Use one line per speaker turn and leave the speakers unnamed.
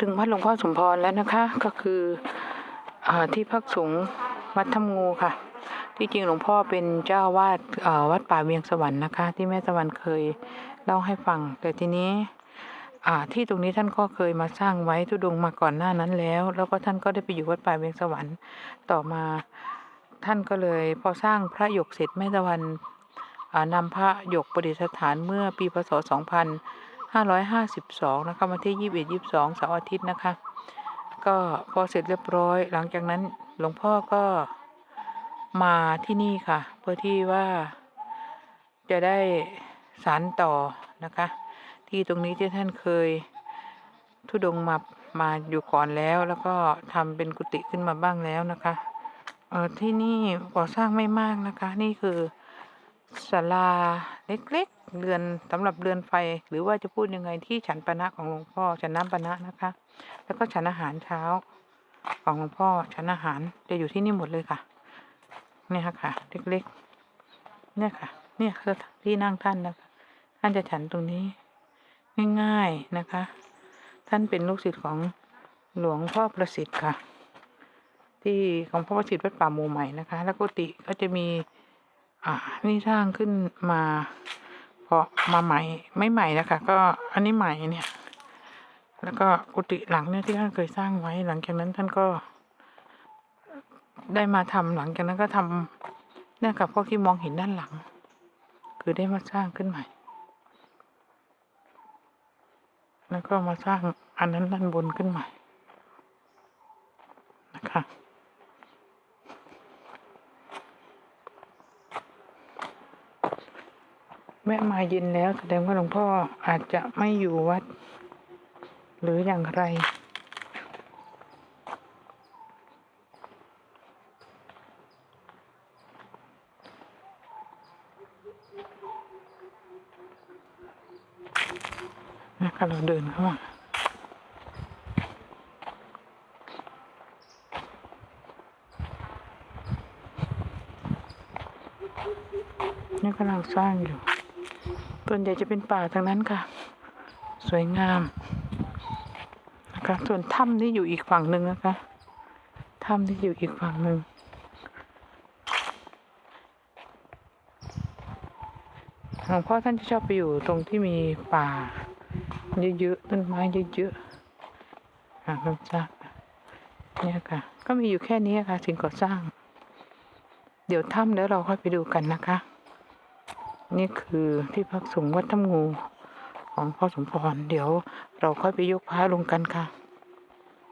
ถึงวัดหลวงพ่อสมพรแล้วนะคะ ก็คืออที่พักสงฆ์วัดถ้ำงูค่ะ ที่จริงหลวงพ่อเป็นเจ้าวาดวัดป่าเวียงสวรรค์นะคะ ที่แม่ตะวันเคยเล่าให้ฟัง แต่ทีนี้ที่ตรงนี้ท่านก็เคยมาสร้างไว้ทุดงมาก่อนหน้านั้นแล้ว แล้วก็ท่านก็ได้ไปอยู่วัดป่าเวียงสวรรค์ต่อมาท่านก็เลยพอสร้างพระหยกเสร็จแม่ตะวันอ่านำพระหยกประดิษฐานเมื่อปีพศ 2 552 นะคะวันที่ 21 22เสาร์อาทิตย์นะคะ ก็พอเสร็จเรียบร้อย หลังจากนั้นหลวงพ่อก็มาที่นี่ค่ะ เพื่อที่ว่าจะได้สารต่อนะคะ ที่ตรงนี้ที่ท่านเคยทุดงมามาอยู่ก่อนแล้ว แล้วก็ทำเป็นกุฏิขึ้นมาบ้างแล้วนะคะเออที่นี่ก่อสร้างไม่มากนะคะ นี่คือศาลาเล็ก เรือนสำหรับเรือนไฟ หรือว่าจะพูดยังไงที่ฉันปานะของหลวงพ่อ ฉันน้ำปานะนะคะ แล้วก็ฉันอาหารเช้าของหลวงพ่อ ฉันอาหารจะอยู่ที่นี่หมดเลยค่ะ เนี่ยค่ะ เล็กๆ เนี่ยค่ะ เนี่ยคือที่นั่งท่านนะคะ ท่านจะฉันตรงนี้ ง่ายๆนะคะ ท่านเป็นลูกศิษย์ของหลวงพ่อประสิทธิ์ค่ะ ที่ของพ่อประสิทธิ์วัดป่าหมู่ใหม่นะคะ แล้วกุฏิก็จะมี อ่านี่สร้างขึ้นมา เพราะมาใหม่ไม่ใหม่นะคะ ก็อันนี้ใหม่เนี่ย แล้วก็กุฏิหลังเนี่ยที่ท่านเคยสร้างไว้ หลังจากนั้นท่านก็ ได้มาทำหลังจากนั้นก็ทำเนี่ยกับพวกที่มองเห็นด้านหลัง คือได้มาสร้างขึ้นใหม่ แล้วก็มาสร้างอันนั้นด้านบนขึ้นใหม่นะคะ แม่มาเย็นแล้วแสดงว่าหลวงพ่ออาจจะไม่อยู่วัด หรืออย่างไร นะคะเราเดินเข้ามานี่กำลังสร้างอยู่ ส่วนใหญ่จะเป็นป่าทางนั้นค่ะ สวยงามนะคะส่วนถ้ำที่อยู่อีกฝั่งหนึ่งนะคะถ้ำที่อยู่อีกฝั่งหนึ่งหลวงพ่อท่านจะชอบไปอยู่ตรงที่มีป่า เยอะๆต้นไม้เยอะๆค่ะเราสร้างเนี่ยค่ะ ก็มีอยู่แค่นี้ค่ะถึงก่อสร้าง เดี๋ยวถ้ำแล้วเราค่อยไปดูกันนะคะ นี่คือที่พักสงฆ์วัดถ้ำงูของพ่อสมพร เดี๋ยวเราค่อยไปยกพระลงกันค่ะ